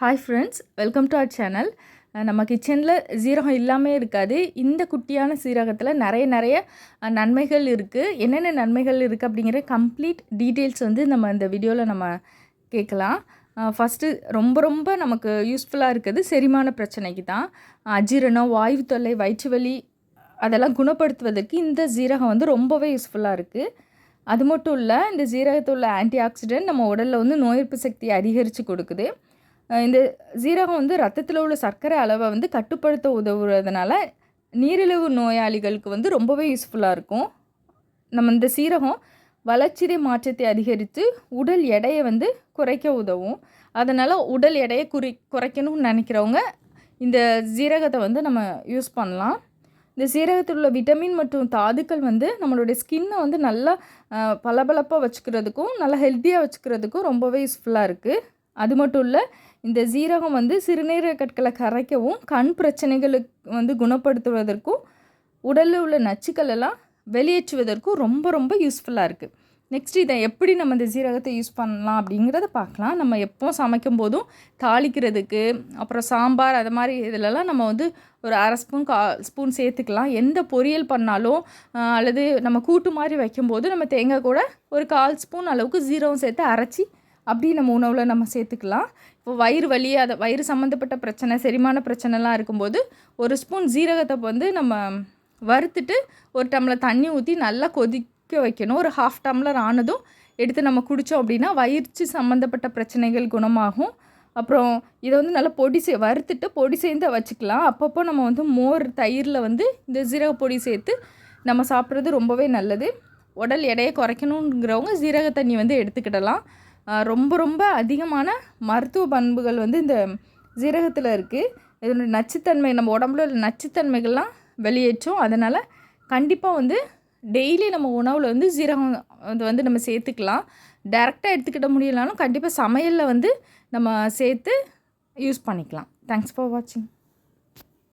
Hi friends welcome to our channel நம்ம கிச்சனில் சீரகம் இல்லாமல் இருக்காது. இந்த குட்டியான சீரகத்தில் நிறைய நிறைய நன்மைகள் இருக்குது என்னென்ன நன்மைகள் இருக்குது அப்படிங்கிற கம்ப்ளீட் டீட்டெயில்ஸ் வந்து நம்ம இந்த வீடியோவில் நம்ம கேட்கலாம். ஃபஸ்ட்டு ரொம்ப ரொம்ப நமக்கு யூஸ்ஃபுல்லாக இருக்குது செரிமான பிரச்சனைக்கு தான். அஜீரணம் வாயு தொல்லை வயிற்று வலி அதெல்லாம் குணப்படுத்துவதற்கு இந்த சீரகம் வந்து ரொம்பவே யூஸ்ஃபுல்லாக இருக்குது அது மட்டும் இல்லை இந்த சீரகத்தில் உள்ள ஆன்டி ஆக்சிடென்ட் நம்ம உடலில் வந்து நோய் எதிர்ப்பு சக்தியை அதிகரித்து கொடுக்குது. இந்த சீரகம் வந்து ரத்தத்தில் உள்ள சர்க்கரை அளவை வந்து கட்டுப்படுத்த உதவுறதுனால நீரிழிவு நோயாளிகளுக்கு வந்து ரொம்பவே யூஸ்ஃபுல்லாக இருக்கும். நம்ம இந்த சீரகம் வளர்ச்சிதை மாற்றத்தை அதிகரித்து உடல் எடையை வந்து குறைக்க உதவும். அதனால் உடல் எடையை குறி குறைக்கணும்னு நினைக்கிறவங்க இந்த சீரகத்தை வந்து நம்ம யூஸ் பண்ணலாம். இந்த சீரகத்தில் உள்ள விட்டமின் மற்றும் தாதுக்கள் வந்து நம்மளுடைய ஸ்கின்னை வந்து நல்லா பளபளப்பாக வச்சுக்கிறதுக்கும் நல்லா ஹெல்த்தியாக வச்சுக்கிறதுக்கும் ரொம்பவே யூஸ்ஃபுல்லாக இருக்குது அது மட்டும் இல்லை இந்த சீரகம் வந்து சிறுநீரக கற்களை கரைக்கவும் கண் பிரச்சனைகளுக்கு வந்து குணப்படுத்துவதற்கும் உடலில் உள்ள நச்சுக்கள் எல்லாம் வெளியேற்றுவதற்கும் ரொம்ப ரொம்ப யூஸ்ஃபுல்லாக இருக்குது நெக்ஸ்ட் இதை எப்படி நம்ம இந்த சீரகத்தை யூஸ் பண்ணலாம் அப்படிங்கிறத பார்க்கலாம். நம்ம எப்போ சமைக்கும் போதும் தாளிக்கிறதுக்கு அப்புறம் சாம்பார் அது மாதிரி இதிலலாம் நம்ம வந்து ஒரு அரை ஸ்பூன் கா ஸ்பூன் சேர்த்துக்கலாம். எந்த பொரியல் பண்ணாலும் அல்லது நம்ம கூட்டு மாதிரி வைக்கும்போது நம்ம தேங்காய் கூட ஒரு கால் ஸ்பூன் அளவுக்கு ஜீரகம் சேர்த்து அரைச்சி அப்படி நம்ம உணவில் நம்ம சேர்த்துக்கலாம். இப்போ வயிறு வலி அதை வயிறு சம்மந்தப்பட்ட பிரச்சனை செரிமான பிரச்சனைலாம் இருக்கும்போது ஒரு ஸ்பூன் ஜீரகத்தை வந்து நம்ம வறுத்துட்டு ஒரு டம்ளர் தண்ணி ஊற்றி நல்லா கொதிக்க வைக்கணும். ஒரு ஹாஃப் டம்ளர் ஆனதும் எடுத்து நம்ம குடித்தோம் அப்படின்னா வயிற்று சம்மந்தப்பட்ட பிரச்சனைகள் குணமாகும். அப்புறம் இதை வந்து நல்லா பொடி சே வறுத்துட்டு பொடி சேர்ந்து வச்சுக்கலாம். அப்பப்போ நம்ம வந்து மோர் தயிரில் வந்து இந்த ஜீரக பொடி சேர்த்து நம்ம சாப்பிட்றது ரொம்பவே நல்லது. உடல் எடையை குறைக்கணுங்கிறவங்க ஜீரக தண்ணி வந்து எடுத்துக்கிடலாம். ரொம்ப ரொம்ப அதிகமான மருத்துவ பண்புகள் வந்து இந்த ஜீரகத்தில் இருக்குது இதோட நச்சுத்தன்மை நம்ம உடம்புல உள்ள நச்சுத்தன்மைகள்லாம் வெளியேற்றும். அதனால் கண்டிப்பாக வந்து டெய்லி நம்ம உணவில் வந்து ஜீரகம் அது வந்து நம்ம சேர்த்துக்கலாம். டேரெக்டாக எடுத்துக்கிட்ட முடியலனாலும் கண்டிப்பாக சமையலில் வந்து நம்ம சேர்த்து யூஸ் பண்ணிக்கலாம். தேங்க்ஸ் ஃபார் வாட்சிங்